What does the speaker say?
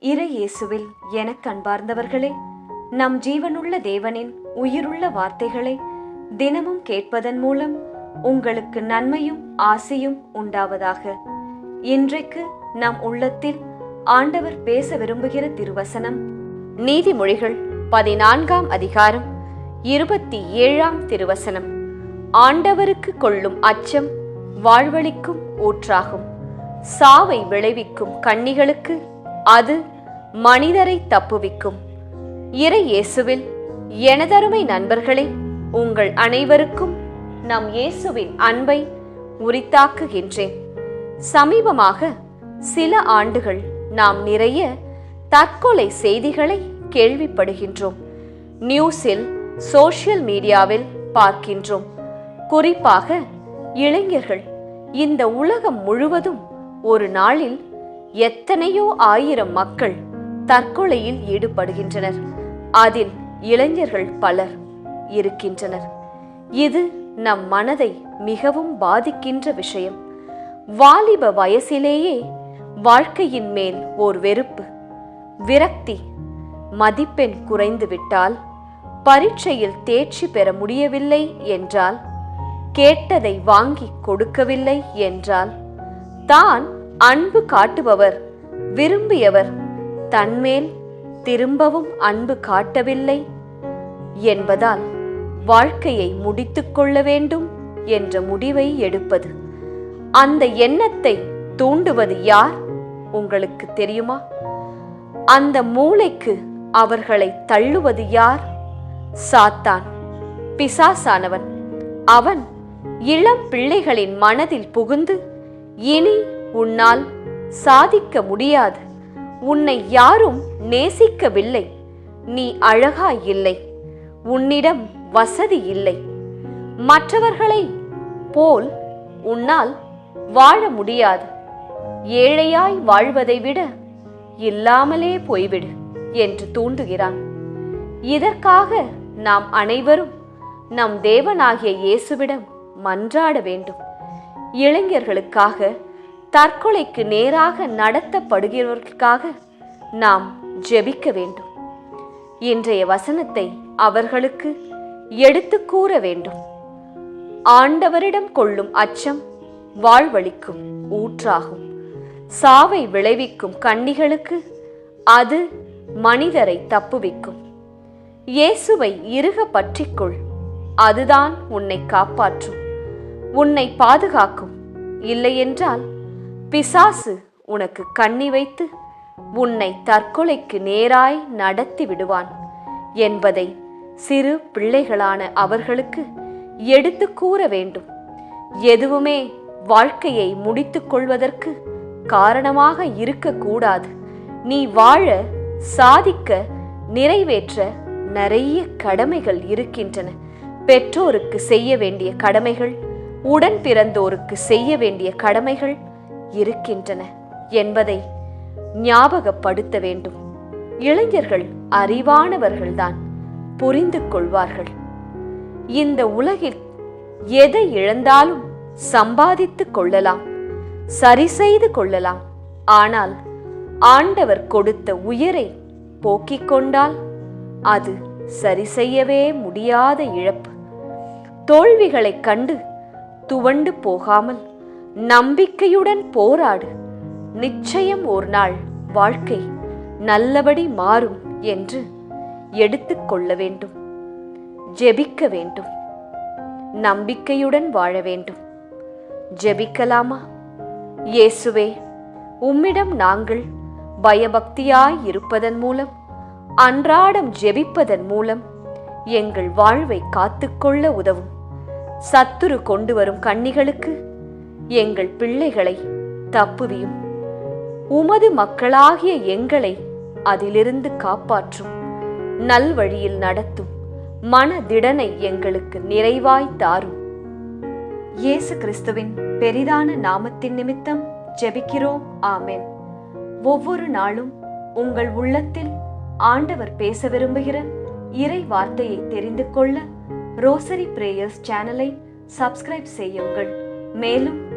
இறை இயேசுவில் எனக் கண்பார்ந்தவர்களே நம் ஜீவனுள்ள தேவனின் உயிருள்ள வார்த்தைகளை தினமும் கேட்பதன் மூலம் உங்களுக்கு நன்மையும் ஆசையும் உண்டாவதாக. இன்றைக்கு நம் உள்ளத்தில் ஆண்டவர் பேச விரும்புகிற திருவசனம் நீதிமொழிகள் பதினான்காம் அதிகாரம் இருபத்தி ஏழாம் திருவசனம். ஆண்டவருக்கு கொள்ளும் அச்சம் வாழ்வழிக்கும் ஊற்றாகும். சாவை விளைவிக்கும் கண்ணிகளுக்கு அது மனிதரை தப்புவிக்கும். இறை இயேசுவில் எனதருமை நண்பர்களே உங்கள் அனைவருக்கும் நம் இயேசுவின் அன்பை உரித்தாக்குகின்றேன். சமீபமாக சில ஆண்டுகள் நாம் நிறைய தற்கொலை செய்திகளை கேள்விப்படுகின்றோம். நியூஸில் சோஷியல் மீடியாவில் பார்க்கின்றோம். குறிப்பாக இளைஞர்கள் இந்த உலகம் முழுவதும் ஒரு நாளில் எத்தனையோ ஆயிரம் மக்கள் தற்கொலையில் ஈடுபடுகின்றனர். அதில் இளைஞர்கள் பலர் இருக்கின்றனர். இது நம் மனதை மிகவும் பாதிக்கின்ற விஷயம். வாலிப வயசிலேயே வாழ்க்கையின் மேல் ஓர் வெறுப்பு விரக்தி மதிப்பெண் குறைந்துவிட்டால் பரீட்சையில் தேர்ச்சி பெற முடியவில்லை என்றால் கேட்டதை வாங்கி கொடுக்கவில்லை என்றால் தான் அன்பு காட்டுபவர் விரும்பியவர் தன்மேல் திரும்பவும் அன்பு காட்டவில்லை என்பதால் வாழ்க்கையை முடித்துக் கொள்ள வேண்டும் என்ற முடிவை எடுப்பது. அந்த எண்ணத்தை தூண்டுவது யார்? உங்களுக்கு தெரியுமா? அந்த மூளைக்கு அவர்களை தள்ளுவது யார்? சாத்தான் பிசாசானவன். அவன் இளம் பிள்ளைகளின் மனதில் புகுந்து இனி உன்னால் சாதிக்க முடியாது. உன்னை யாரும் நேசிக்கவில்லை. நீ அழகா இல்லை. உன்னிடம் வசதி இல்லை. மற்றவர்களை போல் உன்னால் வாழ முடியாது. ஏழையாய் வாழ்வதை விட இல்லாமலே போய்விடு என்று தூண்டுகிறான். இதற்காக நாம் அனைவரும் நம் தேவனாகிய இயேசுவிடம் மன்றாட வேண்டும். இளைஞர்களுக்காக தற்கொலைக்கு நேராக நடத்தப்படுகிறவர்களுக்காக நாம் ஜெபிக்க வேண்டும். இன்றைய வசனத்தை அவர்களுக்கு எடுத்து கூற வேண்டும். ஆண்டவரிடம் கொள்ளும் அச்சம் வாழ்வழிக்கும் ஊற்றாகும். சாவை விளைவிக்கும் கண்ணிகளுக்கு அது மனிதரை தப்புவிக்கும். இயேசுவை இறுக பற்றிக்கொள் அதுதான் உன்னை காப்பாற்றும். உன்னை பாதுகாக்கும். இல்லையென்றால் பிசாசு உனக்கு கண்ணி வைத்து உன்னை தற்கொலைக்கு நேராய் நடத்தி விடுவான் என்பதை சிறு பிள்ளைகளான அவர்களுக்கு எடுத்து கூற வேண்டும். எதுவுமே வாழ்க்கையை முடித்துக் கொள்வதற்கு காரணமாக இருக்கக்கூடாது நீ வாழ சாதிக்க நிறைவேற்ற நிறைய கடமைகள் இருக்கின்றன. பெற்றோருக்கு செய்ய வேண்டிய கடமைகள் உடன் பிறந்தோருக்கு செய்ய வேண்டிய கடமைகள் இருக்கின்றன என்பதை ஞாபகப்படுத்த வேண்டும். இளைஞர்கள் அறிவானவர்கள்தான் புரிந்து கொள்வார்கள். இந்த உலகில் எதை இழந்தாலும் சம்பாதித்துக் கொள்ளலாம் சரி செய்து கொள்ளலாம். ஆனால் ஆண்டவர் கொடுத்த உயிரை போக்கிக் கொண்டால் அது சரி செய்யவே முடியாத இழப்பு. தோல்விகளைக் கண்டு துவண்டு போகாமல் நம்பிக்கையுடன் போராடு. நிச்சயம் ஒரு நாள் வாழ்க்கை நல்லபடி மாறும் என்று எடுத்துக்கொள்ள வேண்டும். ஜெபிக்க வேண்டும். நம்பிக்கையுடன் வாழ வேண்டும். ஜெபிக்கலாமா? இயேசுவே உம்மிடம் நாங்கள் பயபக்தியாய் இருப்பதன் மூலம் அன்றாடம் ஜெபிப்பதன் மூலம் எங்கள் வாழ்வை காத்துக்கொள்ள உதவும். சத்துரு கொண்டு வரும் கன்னிகளுக்கு எங்கள் பிள்ளைகளை தப்புவியும். உமது மக்களாகிய எங்களை அதிலிருந்து காப்பாற்றும். நல்வழியில் நடத்தும் மனதிடனை எங்களுக்கு நிறைவாய் தாரும். இயேசு கிறிஸ்துவின் பெரிதான நாமத்தின் நிமித்தம் ஜெபிக்கிறோம். ஆமென். ஒவ்வொரு நாளும் உங்கள் உள்ளத்தில் ஆண்டவர் பேச விரும்புகிற இறை வார்த்தையை தெரிந்து கொள்ள ரோசரி பிரேயர்ஸ் சேனலை சப்ஸ்கிரைப் செய்யுங்கள். மேலும்